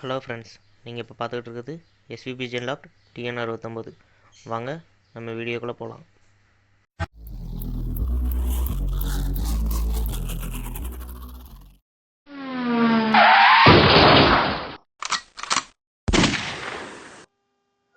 Hello friends நீங்கள் இப்போ பார்த்துக்கிட்டு இருக்குது எஸ்விபி ஜென்லாப்ட் டிஎன் அறுபத்தொம்போது. வாங்க நம்ம வீடியோக்குள்ளே போகலாம்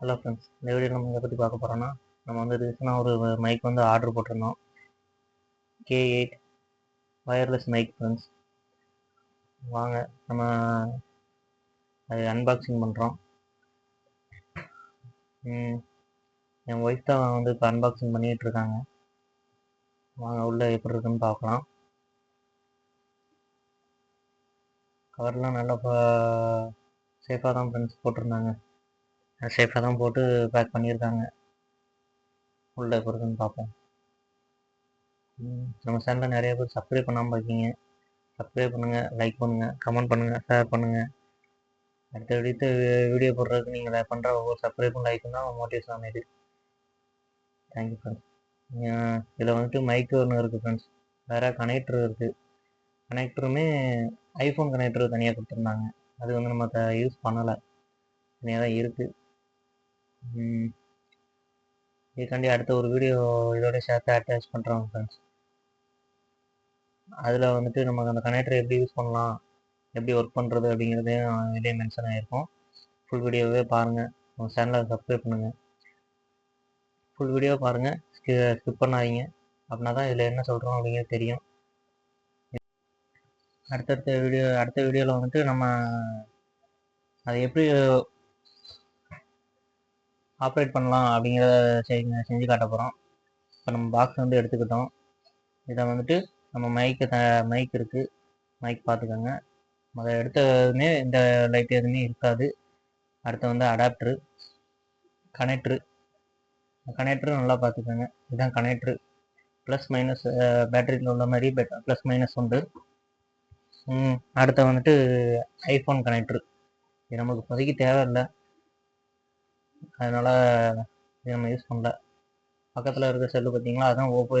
ஹலோ ஃப்ரெண்ட்ஸ் இந்த வீடியோ நம்ம இதை பற்றி பார்க்க போகிறோன்னா நம்ம வந்து ரீசனாக ஒரு மைக் வந்து ஆர்டர் போட்டிருந்தோம். K eight wireless mic friends. வாங்க நம்ம அது அன்பாக்சிங் பண்ணுறோம் என் ஒய்ஃப் தான் வந்து இப்போ அன்பாக்சிங் பண்ணிகிட்டு இருக்காங்க. வாங்க உள்ளே எப்படி இருக்குன்னு பார்க்கலாம். கவர்லாம் நல்லா சேஃபாக தான் ஃப்ரெண்ட்ஸ் போட்டிருந்தாங்க. சேஃபாக தான் போட்டு பேக் பண்ணியிருக்காங்க. உள்ளே எப்படி இருக்குன்னு பார்ப்போம். நம்ம சேனலில் நிறைய பேர் சப்ஸ்கிரைப் பண்ணாமல் இருக்கீங்க. சப்ஸ்கிரைப் பண்ணுங்கள் லைக் பண்ணுங்கள் கமெண்ட் பண்ணுங்கள் ஷேர் பண்ணுங்கள் அடுத்த அடுத்த வீடியோ போடுறதுக்கு நீங்கள் பண்ணுற ஒவ்வொரு சப்ஸ்கிரைப்பும் லைக்கும் தான் மோட்டிவேஷன் அமையுது தேங்க்யூ ஃப்ரெண்ட்ஸ் இதில் வந்துட்டு மைக் ஒன்று இருக்குது ஃப்ரெண்ட்ஸ் வேறு கனெக்டர் இருக்குது கனெக்டருமே ஐஃபோன் கனெக்டர் தனியாக கொடுத்துருந்தாங்க. அது வந்து நம்ம த யூஸ் பண்ணலை. தனியாக தான் இருக்குது இதுக்காண்டி அடுத்த ஒரு வீடியோ இதோட சேர்த்து அட்டாச் பண்ணுறோம் ஃப்ரெண்ட்ஸ் அதில் வந்துட்டு நமக்கு அந்த கனெக்டர் எப்படி யூஸ் பண்ணலாம்? எப்படி ஒர்க் பண்ணுறது அப்படிங்கிறதையும் இதே மென்ஷன் ஆகிருக்கும் ஃபுல் வீடியோவே பாருங்கள் உங்கள் சேனலை சப்ஸ்கிரைப் பண்ணுங்கள் ஃபுல் வீடியோ பாருங்கள் ஸ்கிப் பண்ணாதீங்க. அப்படின்னா தான் இதில் என்ன சொல்கிறோம் அப்படிங்கிறது தெரியும். அடுத்தடுத்த வீடியோ அடுத்த வீடியோவில் வந்துட்டு நம்ம அதை எப்படி ஆப்ரேட் பண்ணலாம் அப்படிங்கிறத செஞ்சு செஞ்சு காட்ட போகிறோம் இப்போ நம்ம பாக்ஸ் வந்து எடுத்துக்கிட்டோம். இதை வந்துட்டு நம்ம மைக்கு த மைக் இருக்குது மைக் பார்த்துக்கோங்க. எடுத்ததுமே இந்த லைட் எதுவுமே இருக்காது. அடுத்து வந்து அடாப்டரு கனெக்ட்ரு கனெக்ட்ரு நல்லா பார்த்துக்கோங்க. இதுதான் கனெக்ட்ரு ப்ளஸ் மைனஸ் பேட்டரியில் உள்ள மாதிரி பெட் ப்ளஸ் மைனஸ் உண்டு. அடுத்த வந்துட்டு ஐஃபோன் கனெக்ட்ரு இது நமக்கு இப்போதைக்கு தேவையில்லை. அதனால் இது நம்ம யூஸ் பண்ணல. பக்கத்தில் இருக்க செல்லு பார்த்தீங்களா? அதுதான் Oppo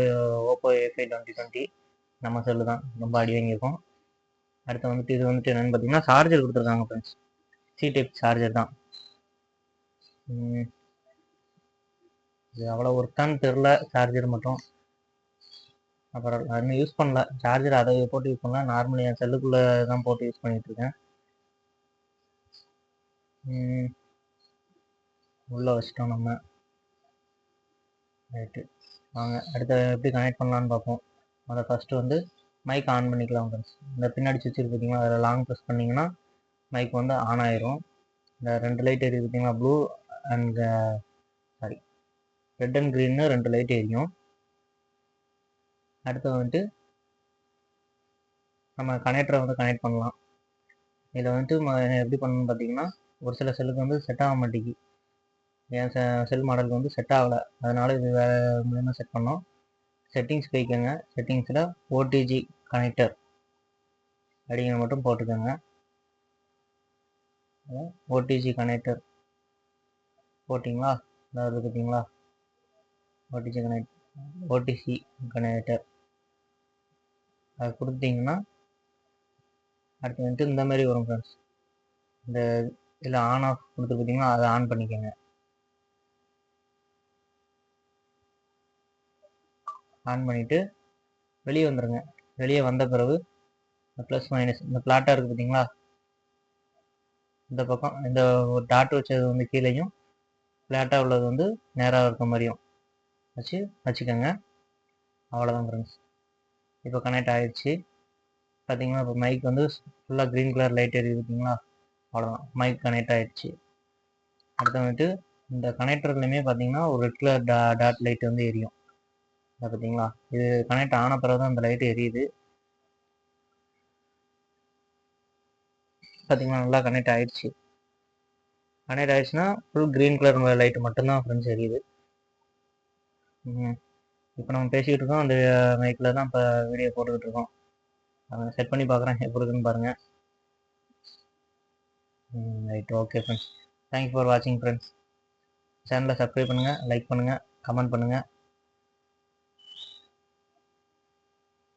Oppo A five twenty twenty நம்ம செல்லு தான். ரொம்ப அடி வாங்கியிருக்கோம். அடுத்து வந்துட்டு இது வந்துட்டு என்னென்னு பார்த்தீங்கன்னா சார்ஜர் கொடுத்துருக்காங்க ஃப்ரெண்ட்ஸ் சி டைப் சார்ஜர் தான் இது அவ்வளோ ஒர்க்கான்னு தெரில சார்ஜர் மட்டும். அப்புறம் யாருமே இன்னும் யூஸ் பண்ணல. சார்ஜர் அதை போட்டு யூஸ் பண்ணல. நார்மலி என் செல்லுக்குள்ளே தான் போட்டு யூஸ் பண்ணிகிட்டு இருக்கேன். உள்ளே வச்சிட்டோம் நம்ம. ரைட்டு வாங்க அடுத்து எப்படி கனெக்ட் பண்ணலான்னு பார்ப்போம். அதை ஃபஸ்ட்டு வந்து மைக் ஆன் பண்ணிக்கலாம் ஃப்ரெண்ட்ஸ் இந்த பின்னாடி சுவிட்ச் இருக்கு பார்த்தீங்களா அதில் லாங் ப்ரெஸ் பண்ணிங்கன்னா மைக் வந்து ஆன் ஆயிரும். இந்த ரெண்டு லைட் எரியுது பார்த்தீங்களா blue and sorry red and க்ரீன்னு ரெண்டு லைட் எரியும் அடுத்து வந்துட்டு நம்ம கனெக்டரை வந்து கனெக்ட் பண்ணலாம். இதில் வந்துட்டு ம- எப்படி பண்ணணும்னு பார்த்தீங்கன்னா ஒரு சில செல்லுக்கு வந்து செட் ஆக மாட்டேங்கி என் செல் மாடலுக்கு வந்து செட் ஆகலை. அதனால இது வேறு மூலயமா செட் பண்ணோம். செட்டிங்ஸ் போய்க்கோங்க. செட்டிங்ஸில் ஓடிஜி கனெக்டர் அப்படிங்கிற மட்டும் போட்டுக்கோங்க. ஓடிஜி கனெக்டர் போட்டிங்களா? அதாவது பார்த்தீங்களா ஓடிஜி கனெக்ட் ஓடிசி கனெக்டர் அது கொடுத்தீங்கன்னா அடுத்து வந்துட்டு இந்த மாதிரி வரும் ஃப்ரெண்ட்ஸ் இந்த இதில் ஆன் ஆஃப் கொடுத்து பார்த்தீங்கன்னா அதை ஆன் பண்ணிக்கோங்க. ஆன் பண்ணிவிட்டு வெளியே வந்துடுங்க வெளியே வந்த பிறகு ப்ளஸ் மைனஸ் இந்த பிளாட்டாக இருக்குது பார்த்தீங்களா இந்த பக்கம் இந்த ஒரு டாட் வச்சது வந்து கீழேயும் ஃப்ளாட்டாக உள்ளது வந்து நேராக இருக்க மாதிரியும் வச்சு வச்சுக்கோங்க. அவ்வளோதான் ஃப்ரெண்ட்ஸ் இப்போ கனெக்ட் ஆயிடுச்சு. பார்த்தீங்கன்னா இப்போ மைக் வந்து ஃபுல்லாக க்ரீன் கலர் லைட் எரியுது பார்த்தீங்களா அவ்வளோதான் மைக் கனெக்ட் ஆகிடுச்சு அடுத்து வந்துட்டு இந்த கனெக்டர்லையுமே பார்த்தீங்கன்னா ஒரு ரெட் கலர் டா டாட் லைட் வந்து எரியும். இதை பார்த்தீங்களா இது கனெக்ட் ஆன பிறகு தான் அந்த லைட் எரியுது. பார்த்தீங்களா நல்லா கனெக்ட் ஆயிடுச்சு. கனெக்ட் ஆயிடுச்சுன்னா ஃபுல் க்ரீன் கலர் லைட்டு மட்டும்தான் ஃப்ரெண்ட்ஸ் எரியுது. இப்போ நம்ம பேசிக்கிட்டு இருக்கோம். அந்த மைக்கில் தான் இப்போ வீடியோ போட்டுக்கிட்டு இருக்கோம். அதை செட் பண்ணி பார்க்குறேன் எப்படி இருக்குன்னு பாருங்கள் right okay friends thank you for வாட்சிங் ஃப்ரெண்ட்ஸ் சேனலை சப்ஸ்கிரைப் பண்ணுங்கள் லைக் பண்ணுங்கள் கமெண்ட் பண்ணுங்கள்